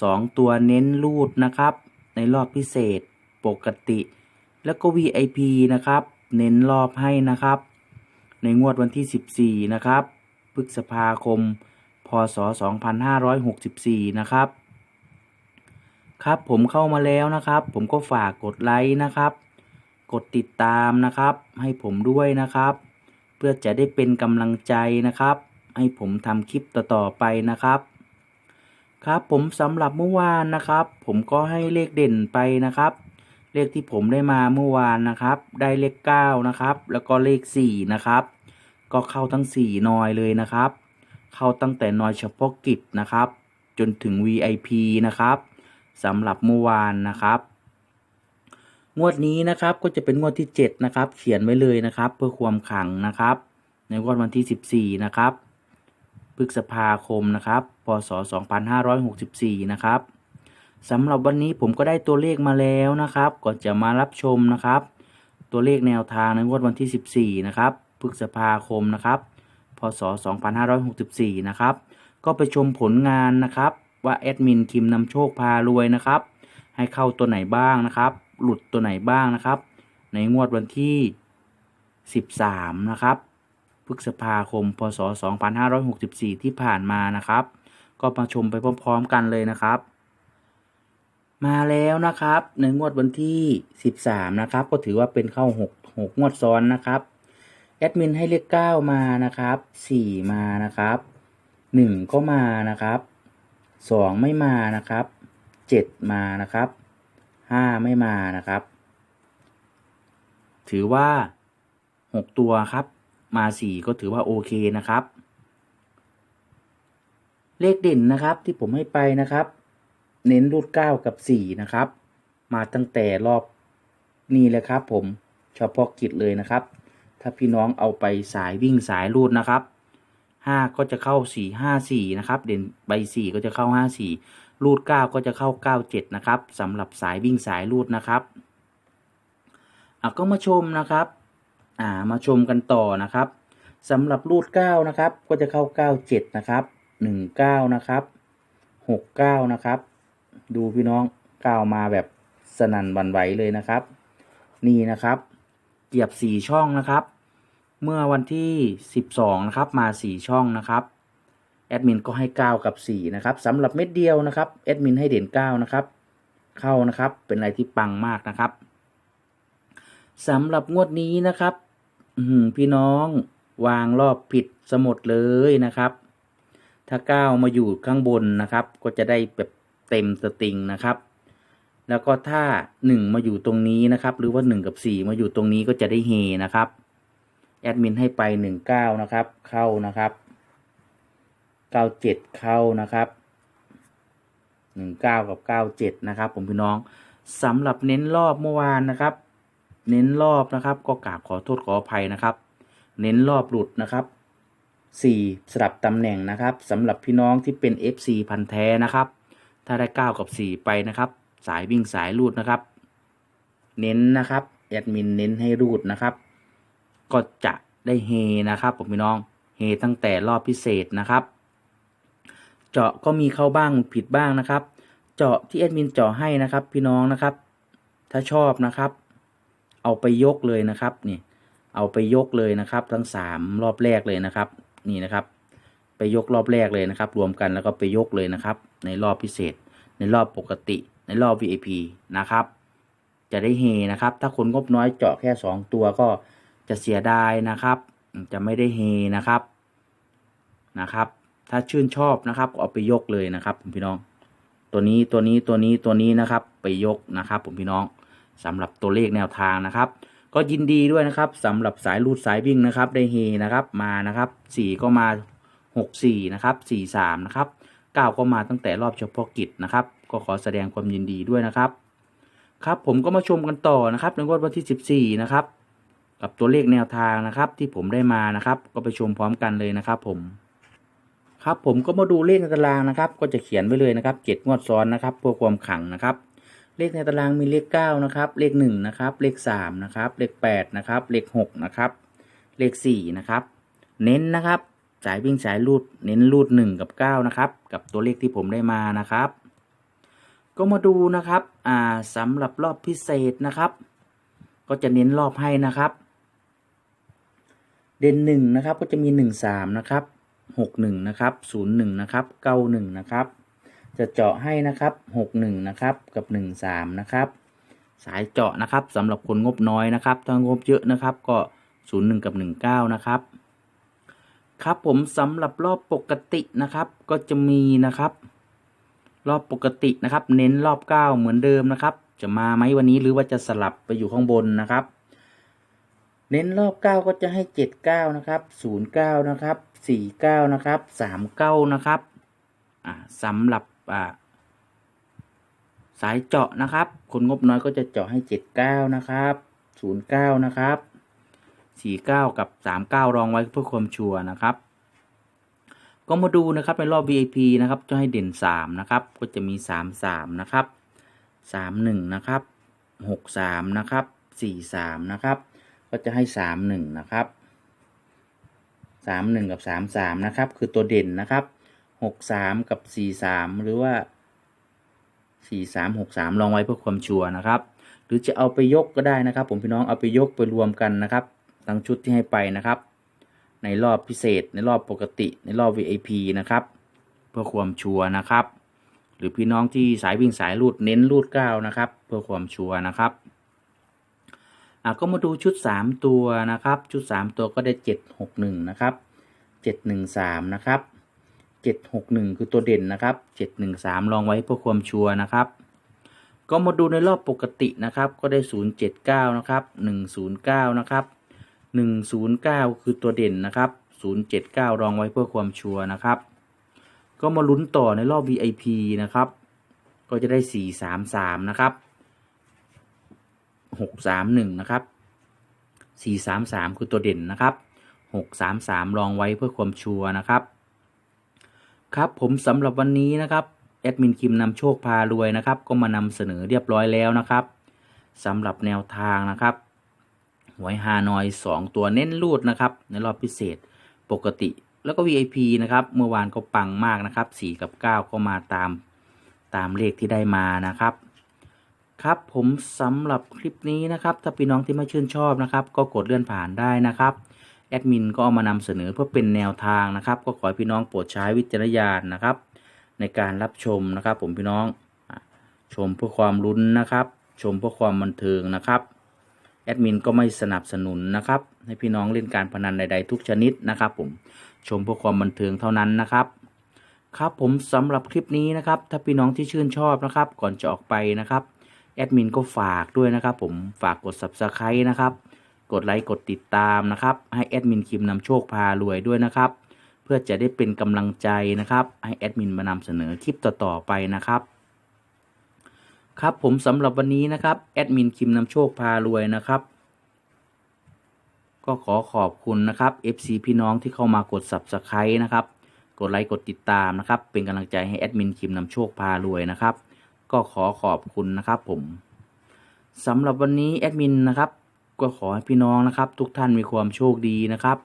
สองตัวเน้นรูดนะครับ ในรอบพิเศษปกติ แล้วก็ VIP นะครับ เน้นรอบให้นะครับ ในงวดวันที่ 14 นะครับ พฤษภาคม พศ 2564 นะครับ ครับผมเข้ามาแล้วนะครับ ผมก็ฝากกดไลค์นะครับ กดติดตามนะครับ ให้ผมด้วยนะครับ เพื่อจะได้เป็นกำลังใจนะครับ ให้ผมทำคลิปต่อๆไปนะครับ ครับผมสำหรับเมื่อวานนะครับ ผมก็ให้เลขเด่นไปนะครับ เลขที่ผมได้มาเมื่อวานนะครับ ได้เลข9นะครับ แล้วก็เลข4นะครับ ก็เข้าทั้ง 4นอยเลยนะครับ เข้าตั้งแต่นอยเฉพาะกิจนะครับ จนถึง VIP นะครับสำหรับเมื่อวานนะครับ งวดนี้นะครับก็จะเป็นงวดที่ 7 นะครับ เขียนไว้เลยนะครับ เพื่อความขังนะครับ ในงวดวันที่ 14 นะครับ พฤษภาคมนะครับ พศ 2564 นะครับสำหรับวันนี้ผมก็ได้ตัวเลขมาแล้วนะครับ ก่อนจะมารับชมนะครับ ตัวเลขแนวทางในงวดวันที่ 14 นะครับ พฤษภาคมนะครับ พศ 2564 นะครับ ก็ไปชมผลงานนะครับ ว่าแอดมินคิมนำโชคพารวยนะครับ ให้เข้าตัวไหนบ้างนะครับ หลุดตัวไหนบ้างนะครับ ในงวดวันที่ 13 นะครับ พฤษภาคม พศ 2564 ที่ผ่านมานะครับ ก็มาชมไปพร้อมๆกันเลยนะครับ มาแล้วนะครับ ในงวดวันที่ 13 นะครับ ก็ถือว่าเป็นเข้า 6 6 งวดซ้อนนะครับแอดมินให้เลข9มานะครับ4มานะครับ1ก็มานะครับ2ไม่มานะครับ7มานะครับ5ไม่มานะครับ ถือว่า6ตัวครับ มา 4 ก็ถือว่าโอเคนะครับ เลขเด่นนะครับที่ผมให้ไปนะครับ เน้นรูด 9 กับ 4 นะครับ มาตั้งแต่รอบนี้เลยครับ ผมเฉพาะกิจเลยนะครับ ถ้าพี่น้องเอาไปสายวิ่งสายรูดนะครับ 5 ก็จะเข้า 4 5 4 นะครับ เด่นใบ 4 ก็จะเข้า 5 4 รูด 9 ก็จะเข้า 9 7 นะครับสำหรับสายวิ่งสายรูดนะครับอะก็มาชมนะครับ อ่ามาชมกันต่อนะครับสำหรับรูด9นะครับ ก็จะเข้า9 7นะครับ1 9นะครับ6 9นะครับ ดูพี่น้องก้ามาแบบสนั่นวันไหวเลยนะครับ นี่นะครับเกียบ4ช่องนะครับ เมื่อวันที่12นะครับมา4ช่องนะครับแอดมินก็ให้ 9 กับ 4 นะครับสำหรับเม็ดเดียวนะครับแอดมินให้เด่น 9 นะครับ เข้านะครับเป็นอะไรที่ปังมากนะครับสำหรับงวดนี้นะครับ พี่น้องวางรอบผิดสมดเลยนะครับ ถ้า9มาอยู่ข้างบนนะครับ ก็จะได้แบบเต็มสตริงนะครับ แล้วก็ถ้า1มาอยู่ตรงนี้นะครับ หรือว่า1กับ4มาอยู่ตรงนี้ก็จะได้เฮนะครับแอดมินให้ไป19นะครับ เข้านะครับ97เจ็ดเข้านะครับ19กับ97นะครับ ผมพี่น้องสำหรับเน้นรอบเมื่อวานนะครับ เน้นรอบนะครับ ก็กราบขอโทษขออภัยนะครับ เน้นรอบหลุดนะครับ 4 สลับตำแหน่งนะครับสำหรับพี่น้องที่เป็น FC พันธ์แท้นะครับ ถ้าได้ 9 กับ 4 ไปนะครับ สายวิ่งสายรูดนะครับ เน้นนะครับแอดมินเน้นให้รูดนะครับ ก็จะได้เฮนะครับผมพี่น้องเฮตั้งแต่รอบพิเศษนะครับ เจาะก็มีเข้าบ้างผิดบ้างนะครับ เจาะที่แอดมินเจาะให้นะครับ พี่น้องนะครับ ถ้าชอบนะครับ เอาไปยกเลยนะครับนี่เอาไปยกเลยนะครับ ทั้งสามรอบแรกเลยนะครับ นี่นะครับ ไปยกรอบแรกเลยนะครับ รวมกันแล้วก็ไปยกเลยนะครับ ในรอบพิเศษ ในรอบปกติ ในรอบ VIP นะครับ จะได้เฮนะครับ ถ้าคนงบน้อยเจาะแค่ 2 ตัวก็จะเสียดายนะครับ จะไม่ได้เฮนะครับนะครับ ถ้าชื่นชอบนะครับก็เอาไปยกเลยนะครับ ผมพี่น้อง ตัวนี้ตัวนี้ตัวนี้ตัวนี้นะครับ ไปยกนะครับ ผมพี่น้อง สำหรับตัวเลขแนวทางนะครับ ก็ยินดีด้วยนะครับสำหรับสายรูดสายวิ่งนะครับได้เฮนะครับมานะครับสี่ก็มาหกสี่นะครับสี่สามนะครับก้าก็มาตั้งแต่รอบเฉพาะกิจนะครับ ก็ขอแสดงความยินดีด้วยนะครับครับผมก็มาชมกันต่อนะครับในวันที่14นะครับกับตัวเลขแนวทางนะครับที่ผมได้มานะครับ ก็ไปชมพร้อมกันเลยนะครับผมครับผมก็มาดูเลขในตารางนะครับ ก็จะเขียนไว้เลยนะครับเจ็ดงวดซ้อนนะครับเพื่อความขังนะครับ เลขในตารางมีเลขเก้านะครับเลขหนึ่งนะครับเลขสามนะครับเลขแปดนะครับเลขหกนะครับเลขสี่นะครับเน้นนะครับสายวิ่งสายรูดเน้นรูดหนึ่งกับเก้านะครับ กับตัวเลขที่ผมได้มานะครับ ก็มาดูนะครับอ่าสำหรับรอบพิเศษนะครับ ก็จะเน้นรอบให้นะครับ เด่นหนึ่งนะครับก็จะมีหนึ่งสามนะครับหกหนึ่งนะครับศูนะครับเก้าหนึ่งนะครับ จะเจาะให้นะครับหกหนึ่งนะครับ กับหนึ่งสามนะครับ สายเจาะนะครับสำหรับคนงบน้อยนะครับ ถ้างบเยอะนะครับก็ศูนย์หนึ่งกับหนึ่งเก้านะครับ ครับผมสำหรับรอบปกตินะครับ ก็จะมีนะครับ รอบปกตินะครับ เน้นรอบเก้าเหมือนเดิมนะครับ จะมาไหมวันนี้หรือว่าจะสลับไปอยู่ข้างบนนะครับ เน้นรอบเก้าก็จะให้เจ็ดเก้านะครับศูนย์เก้านะครับสี่เก้านะครับสามเก้านะครับอ่าสำหรับ อ่าสายเจาะนะครับ คนงบน้อยก็จะเจาะให้เจ็ดเก้านะครับศูนย์เก้านะครับสี่เก้ากับสามเก้ารองไว้เพื่อความชัวร์นะครับ ก็มาดูนะครับในรอบ VIP นะครับจะให้เด่น3นะครับ ก็จะมี3 3นะครับ3 1นะครับ6 3นะครับ4 3นะครับ ก็จะให้3 1นะครับ3 1กับ3 3นะครับ คือตัวเด่นนะครับ 6 3กับ4 3หรือว่า4 3 6 3ลองไว้เพื่อความชัวร์นะครับ หรือจะเอาไปยกก็ได้นะครับ ผมพี่น้องเอาไปยกไปรวมกันนะครับทั้งชุดที่ให้ไปนะครับ ในรอบพิเศษ ในรอบปกติ ในรอบ VIP นะครับ เพื่อความชัวร์นะครับ หรือพี่น้องที่สายวิ่งสายรูดเน้นรูดเก้านะครับ เพื่อความชัวร์นะครับอะก็มาดูชุด 3 ตัวนะครับ ชุด 3 ตัวก็ได้ 761 นะครับ 713 นะครับ 761 คือตัวเด่นนะครับ 713 ลองไว้เพื่อความชัวร์นะครับ ก็มาดูในรอบปกตินะครับ ก็ได้ 079 นะครับ 109 นะครับ 109 คือตัวเด่นนะครับ 079 รองไว้เพื่อความชัวร์นะครับ ก็มาลุ้นต่อในรอบ VIP นะครับ ก็จะได้ 433 นะครับ 631 นะครับ 433 คือตัวเด่นนะครับ 633 รองไว้เพื่อความชัวร์นะครับ ครับผมสำหรับวันนี้นะครับแอดมินคิมนำโชคพารวยนะครับ ก็มานำเสนอเรียบร้อยแล้วนะครับสำหรับแนวทางนะครับหวยฮานอย 2 ตัวเน้นรูดนะครับ ในรอบพิเศษปกติแล้วก็ VIP นะครับ เมื่อวานก็ปังมากนะครับ 4 กับ 9 ก็มาตามตามเลขที่ได้มานะครับ ครับผมสำหรับคลิปนี้นะครับ ถ้าพี่น้องที่ไม่ชื่นชอบนะครับ ก็กดเลื่อนผ่านได้นะครับ แอดมินก็เอามานำเสนอเพื่อเป็นแนวทางนะครับ ก็ขอให้พี่น้องโปรดใช้วิจารณญาณนะครับ ในการรับชมนะครับ ผมพี่น้องชมเพื่อความลุ้นนะครับ ชมเพื่อความบันเทิงนะครับแอดมินก็ไม่สนับสนุนนะครับให้พี่น้องเล่นการพนันใด ๆ ทุกชนิดนะครับ ผมชมเพื่อความบันเทิงเท่านั้นนะครับ ครับผมสำหรับคลิปนี้นะครับ ถ้าพี่น้องที่ชื่นชอบนะครับ ก่อนจะออกไปนะครับแอดมินก็ฝากด้วยนะครับ ผมฝากกด subscribe นะครับ กดไลค์กดติดตามนะครับ ให้แอดมินคิมนำโชคพารวยด้วยนะครับ เพื่อจะได้เป็นกำลังใจนะครับ ให้แอดมินมานำเสนอคลิปต่อๆไปนะครับ ครับผมสำหรับวันนี้นะครับแอดมินคิมนำโชคพารวยนะครับก็ขอขอบคุณนะครับ FC พี่น้องที่เข้ามากด Subscribe นะครับ กดไลค์กดติดตามนะครับ เป็นกำลังใจให้แอดมินคิมนำโชคพารวยนะครับ ก็ขอขอบคุณนะครับผมสำหรับวันนี้แอดมินนะครับ ก็ขอให้พี่น้องนะครับ ทุกท่านมีความโชคดีนะครับ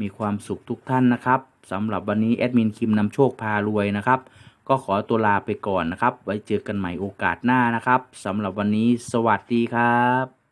มีความสุขทุกท่านนะครับสำหรับวันนี้แอดมินคิมนำโชคพารวยนะครับ ก็ขอตัวลาไปก่อนนะครับ ไว้เจอกันใหม่โอกาสหน้านะครับสำหรับวันนี้ สวัสดีครับ